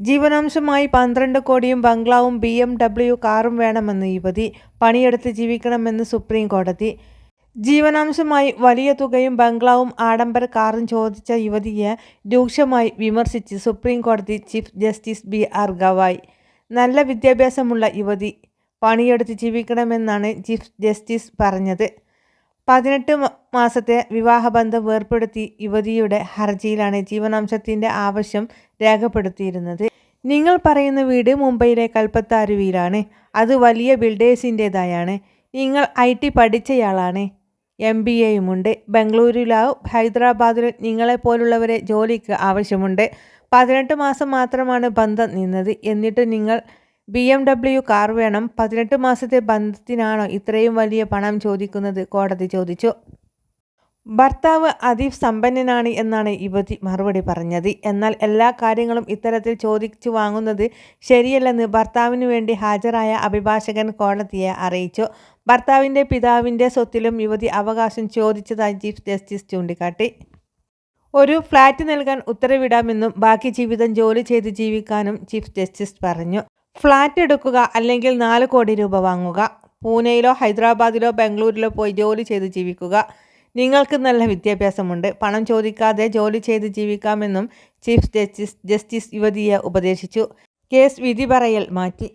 ജീവനാംശമായി പന്ത്രണ്ട് കോടിയും ബംഗ്ലാവും B M W കാറും വേണമെന്ന് യുവതി പണിയെടുത്ത് ജീവിക്കണമെന്ന് സുപ്രീം കോടതി. ജീവനാംശമായി വലിയ തുകയും ബംഗ്ലാവും ആഡംബര കാറും ചോദിച്ച യുവതിയെ രൂക്ഷമായി വിമർശിച്ച് സുപ്രീം കോടതി chief justice B R Gavai. നല്ല വിദ്യാഭ്യാസമുള്ള യുവതി പണിയെടുത്ത് ജീവിക്കണമെന്നാണ് ചീഫ് ജസ്റ്റിസ് പറഞ്ഞത്. പതിനെട്ട് മാസത്തെ വിവാഹബന്ധം വേർപ്പെടുത്തി യുവതിയുടെ ഹർജിയിലാണ് ജീവനാംശത്തിന്റെ ആവശ്യം രേഖപ്പെടുത്തിയിരുന്നത്. നിങ്ങൾ പറയുന്ന വീട് മുംബൈയിലെ കൽപ്പത്താരുവിയിലാണ് അത് വലിയ ബിൽഡേഴ്സിന്റേതായാണ് നിങ്ങൾ ഐ ടി പഠിച്ചയാളാണ്. എം ബി എയുമുണ്ട് ബംഗളൂരുവിലോ ഹൈദരാബാദിലും നിങ്ങളെപ്പോലുള്ളവരെ ജോലിക്ക് ആവശ്യമുണ്ട്. പതിനെട്ട് മാസം മാത്രമാണ് ബന്ധം നിന്നത്. എന്നിട്ട് നിങ്ങൾ ബി എം ഡബ്ല്യു കാർ വേണം. പതിനെട്ട് മാസത്തെ ബന്ധത്തിനാണോ ഇത്രയും വലിയ പണം ചോദിക്കുന്നത്? കോടതി ചോദിച്ചു. ഭർത്താവ് അതിസമ്പന്നനാണ് എന്നാണ് യുവതി മറുപടി പറഞ്ഞത്. എന്നാൽ എല്ലാ കാര്യങ്ങളും ഇത്തരത്തിൽ ചോദിച്ചു വാങ്ങുന്നത് ശരിയല്ലെന്ന് ഭർത്താവിനു വേണ്ടി ഹാജരായ അഭിഭാഷകൻ കോടതിയെ അറിയിച്ചു. ഭർത്താവിന്റെ പിതാവിന്റെ സ്വത്തിലും യുവതി അവകാശം ചോദിച്ചതായി ചീഫ് ജസ്റ്റിസ് ചൂണ്ടിക്കാട്ടി. ഒരു ഫ്ലാറ്റ് നൽകാൻ ഉത്തരവിടാമെന്നും ബാക്കി ജീവിതം ജോലി ചെയ്ത് ജീവിക്കാനും ചീഫ് ജസ്റ്റിസ് പറഞ്ഞു. ഫ്ലാറ്റ് എടുക്കുക അല്ലെങ്കിൽ നാല് കോടി രൂപ വാങ്ങുക. പൂനെയിലോ ഹൈദരാബാദിലോ ബംഗളൂരിലോ പോയി ജോലി ചെയ്ത് ജീവിക്കുക. നിങ്ങൾക്ക് നല്ല വിദ്യാഭ്യാസമുണ്ട്. പണം ചോദിക്കാതെ ജോലി ചെയ്ത് ജീവിക്കാമെന്നും ചീഫ് ജസ്റ്റിസ് ജസ്റ്റിസ് യുവതിയെ ഉപദേശിച്ചു. കേസ് വിധി പറയൽ മാറ്റി.